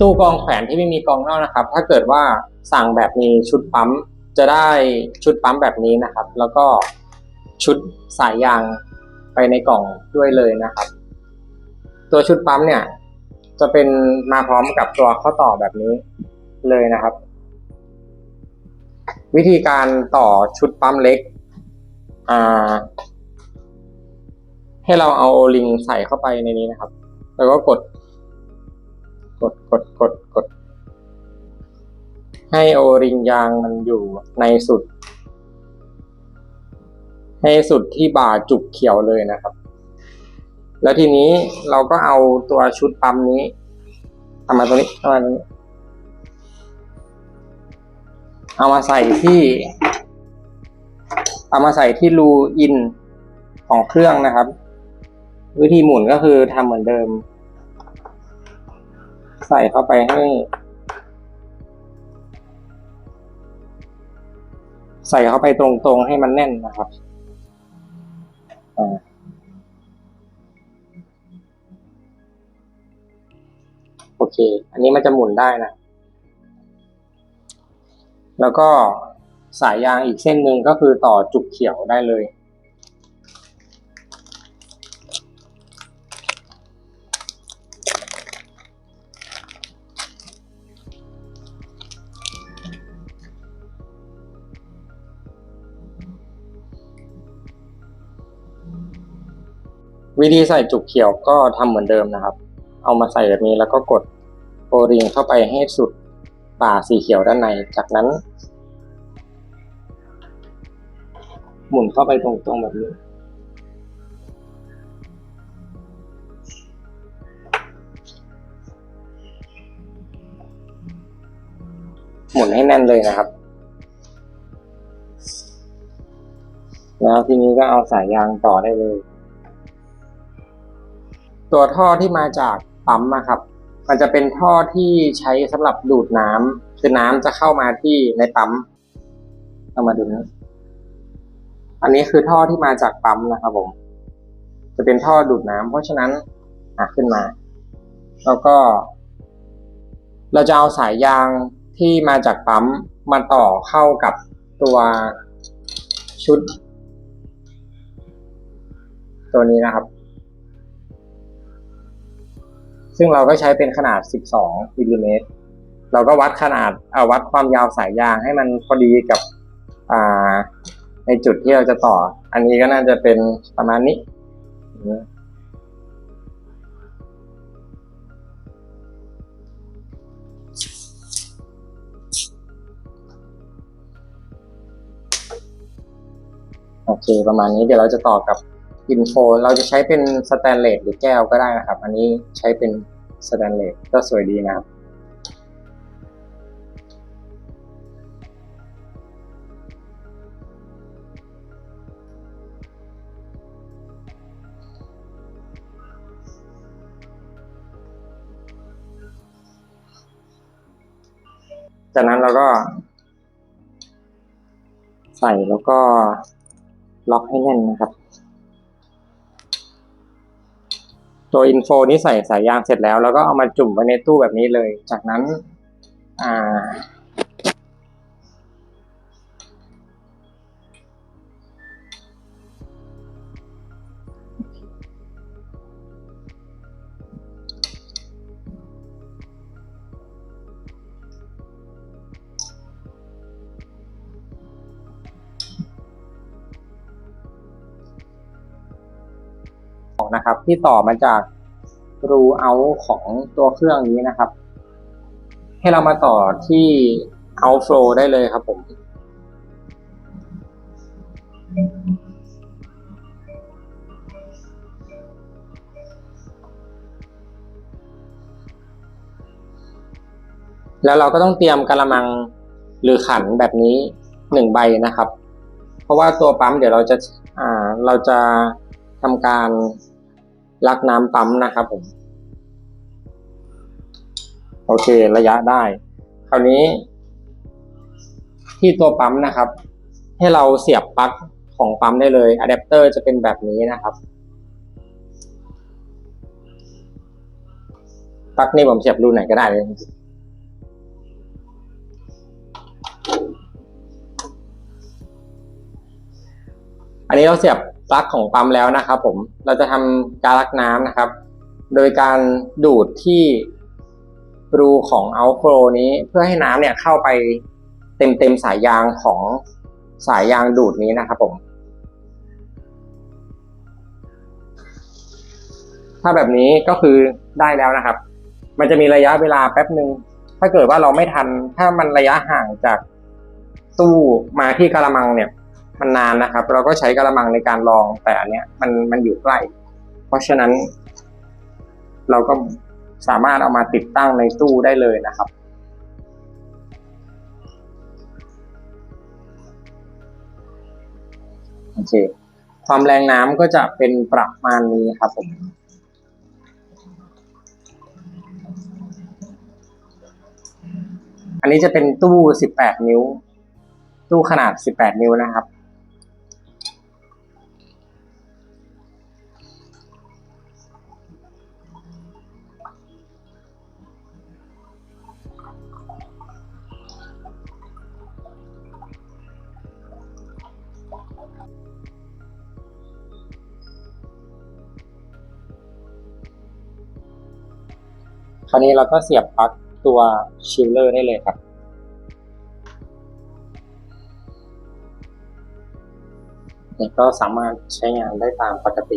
ตู้กองแขวนที่ไม่มีกองนอกนะครับ ถ้าเกิดว่าสั่งแบบมีชุดปั๊มจะได้ชุดปั๊มแบบนี้นะครับ แล้วก็ชุดสายยางไปในกล่องด้วยเลยนะครับ ตัวชุดปั๊มเนี่ย จะเป็นมาพร้อมกับตัวข้อต่อแบบนี้เลยนะครับ วิธีการต่อชุดปั๊มเล็กอ่าให้เราเอาโอลิงใส่เข้าไปในนี้นะครับ แล้วก็กด ดกดกดกด ให้โอริงยางมันอยู่ในสุด ให้สุดที่บ่าจุกเขียวเลยนะครับ แล้วทีนี้เราก็เอาตัวชุดปั๊มนี้เอามาตรงนี้เอามาตรงนี้เอามาใส่ที่ เอามาใส่ที่รูอินของเครื่องนะครับ วิธีหมุนก็คือทำเหมือนเดิม ใส่เข้าไปให้ ใส่เข้าไปตรงๆให้มันแน่นนะครับอโอเค อันนี้มันจะหมุนได้นะ แล้วก็สายยางอีกเส้นหนึ่งก็คือต่อจุกเขียวได้เลย วิธีใส่จุกเขียวก็ทำเหมือนเดิมนะครับ เอามาใส่แบบนี้แล้วก็กดโอริงเข้าไปให้สุดป่าสีเขียวด้านใน จากนั้น หมุนเข้าไปตรงๆแบบนี้ หมุนให้แน่นเลยนะครับ แล้วทีนี้ก็เอาสายยางต่อได้เลย ตัวท่อที่มาจากปั๊มนะครับ มันจะเป็นท่อที่ใช้สำหรับดูดน้ำคือน้ำจะเข้ามาที่ในปั๊มเอามาดูนะอันนี้คือท่อที่มาจากปั๊มนะครับผม จะเป็นท่อดูดน้ำเพราะฉะนั้นอะขึ้นมา แล้วก็ เราจะเอาสายยางที่มาจากปั๊มมาต่อเข้ากับตัวชุด ตัวนี้นะครับ ซึ่งเราก็ใช้เป็นขนาด 12มิลลิเมตรเราก็วัดขนาดเอาวัดความยาวสายยางให้มันพอดีกับอ่าในจุดที่เราจะต่อ อันนี้ก็น่าจะเป็นประมาณนี้โอเคประมาณนี้เดี๋ยวเราจะต่อกับ อินโฟเราจะใช้เป็นสแตนเลสหรือแก้วก็ได้นะครับ อันนี้ใช้เป็นสแตนเลสก็สวยดีนะครับจากนั้นเราก็ ใส่แล้วก็ล็อกให้แน่นนะครับ ตัวอินโฟนี้ใส่สายยางเสร็จแล้ว แล้วก็เอามาจุ่มไว้ในตู้แบบนี้เลย จากนั้น อ่า นะครับ ที่ต่อมาจากรูเอาของตัวเครื่องนี้นะครับ ให้เรามาต่อที่ outflow ได้เลยครับผมแล้วเราก็ต้องเตรียมกระมังหรือขันแบบนี้หนึ่งใบนะครับ เพราะว่าตัวปั๊มเดี๋ยวเราจะอ่าเราจะทำการ ลักน้ำปั๊มนะครับผม โอเคระยะได้ คราวนี้ ที่ตัวปั๊มนะครับ ให้เราเสียบปลั๊กของปั๊มได้เลยอะแดปเตอร์จะเป็นแบบนี้นะครับปลั๊กนี่ผมเสียบรูไหนก็ได้เลยอันนี้เราเสียบ ปลั๊กของปั๊มแล้วนะครับผมเราจะทำการลักน้ำนะครับ โดยการดูดที่รูของ outflow นี้เพื่อให้น้ำเนี่ยเข้าไปเต็มเต็มสายยางของสายยางดูดนี้นะครับผมถ้าแบบนี้ก็คือได้แล้วนะครับ มันจะมีระยะเวลาแป๊บหนึ่งถ้าเกิดว่าเราไม่ทัน ถ้ามันระยะห่างจากตู้มาที่กระมังเนี่ย มันนานนะครับ เราก็ใช้กระมังในการลองแต่อันเนี้ยมันมันอยู่ใกล้ เพราะฉะนั้น เราก็สามารถเอามาติดตั้งในตู้ได้เลยนะครับโอเคความแรงน้ำก็จะเป็นประมาณนี้ครับผมอันนี้จะเป็นตู้ 18 นิ้ว ตู้ขนาด 18 นิ้วนะครับ ราวนี้เราก็เสียบปลั๊กตัวชิลเลอร์ได้เลยครับ นี่ก็สามารถใช้งานได้ตามปกติ